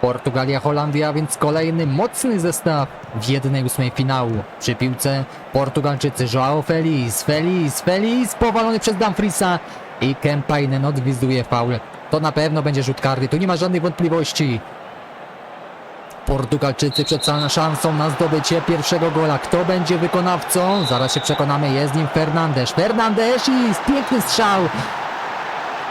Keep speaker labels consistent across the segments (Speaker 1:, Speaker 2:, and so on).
Speaker 1: Portugalia, Holandia, więc kolejny mocny zestaw w jednej ósmej finału. Przy piłce Portugalczycy Joao Feliz, Feliz, Feliz, powalony przez Dumfriesa i Kempainen odwizuje faul. To na pewno będzie rzut karny, tu nie ma żadnych wątpliwości. Portugalczycy przed całą szansą na zdobycie pierwszego gola. Kto będzie wykonawcą? Zaraz się przekonamy, jest nim Fernandes. Fernandes i piękny strzał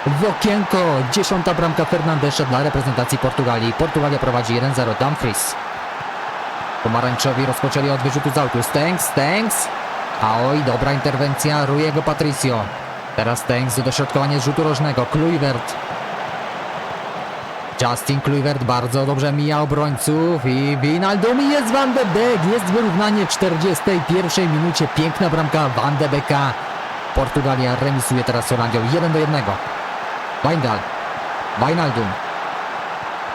Speaker 1: w okienko. Dziesiąta bramka Fernandesza dla reprezentacji Portugalii. Portugalia prowadzi 1-0. Dumfries. Pomarańczowi rozpoczęli od wyrzutu z autu. Stengs. A oj, dobra interwencja Rujego Patricio. Teraz Stengs dośrodkowanie z rzutu rożnego. Kluivert. Justin Kluivert bardzo dobrze mija obrońców i Wijnaldum i jest Van de Beek. Jest wyrównanie w 41 minucie. Piękna bramka Van de Beeka. Portugalia remisuje teraz z Holandią 1 do 1. Wijndal. Wijnaldum.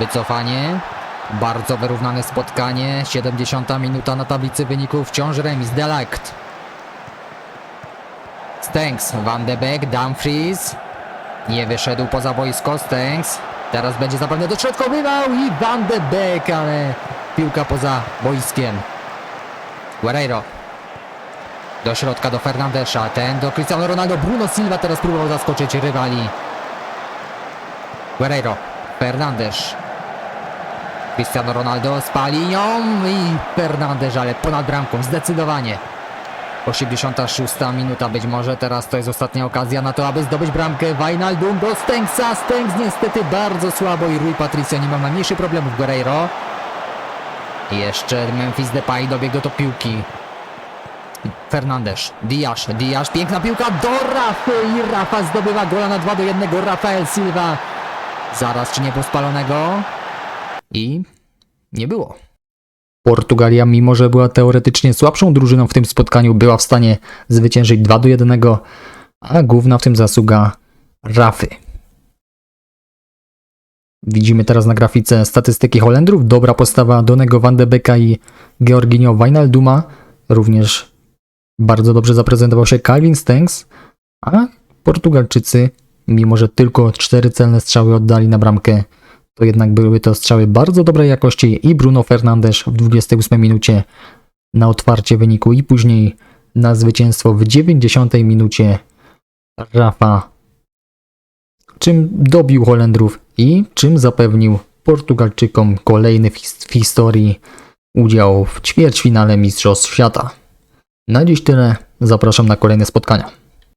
Speaker 1: Wycofanie. Bardzo wyrównane spotkanie. 70 minuta na tablicy wyników. Wciąż remis. Delict. Stengs. Van de Beek. Dumfries. Nie wyszedł poza boisko. Stengs. Teraz będzie zapewne dośrodkowywał i Van de Beek, ale piłka poza boiskiem. Guerreiro. Do środka do Fernandesza. Ten do Cristiano Ronaldo. Bruno Silva teraz próbował zaskoczyć rywali. Guerreiro. Fernandes. Cristiano Ronaldo z Palinią i Fernandes, ale ponad bramką. Zdecydowanie. 86 minuta być może, teraz to jest ostatnia okazja na to, aby zdobyć bramkę. Wijnaldum do Stengsa, Stengs niestety bardzo słabo i Rui Patricio nie ma najmniejszych problemów Guerreiro. Jeszcze Memphis Depay dobiegł do piłki. Fernandes, Diasz, Diasz, piękna piłka do Rafy i Rafa zdobywa gola na 2 do 1. Rafael Silva. Zaraz czy nie było spalonego? I nie było. Portugalia, mimo że była teoretycznie słabszą drużyną w tym spotkaniu, była w stanie zwyciężyć 2 do 1, a główna w tym zasługa Rafy. Widzimy teraz na grafice statystyki Holendrów. Dobra postawa Donego Van de Beeka i Georginio Wijnalduma. Również bardzo dobrze zaprezentował się Calvin Stengs, a Portugalczycy, mimo że tylko cztery celne strzały oddali na bramkę, to jednak były to strzały bardzo dobrej jakości i Bruno Fernandes w 28 minucie na otwarcie wyniku i później na zwycięstwo w 90 minucie Rafa, czym dobił Holendrów i czym zapewnił Portugalczykom kolejny w w historii udział w ćwierćfinale Mistrzostw Świata. Na dziś tyle, zapraszam na kolejne spotkania.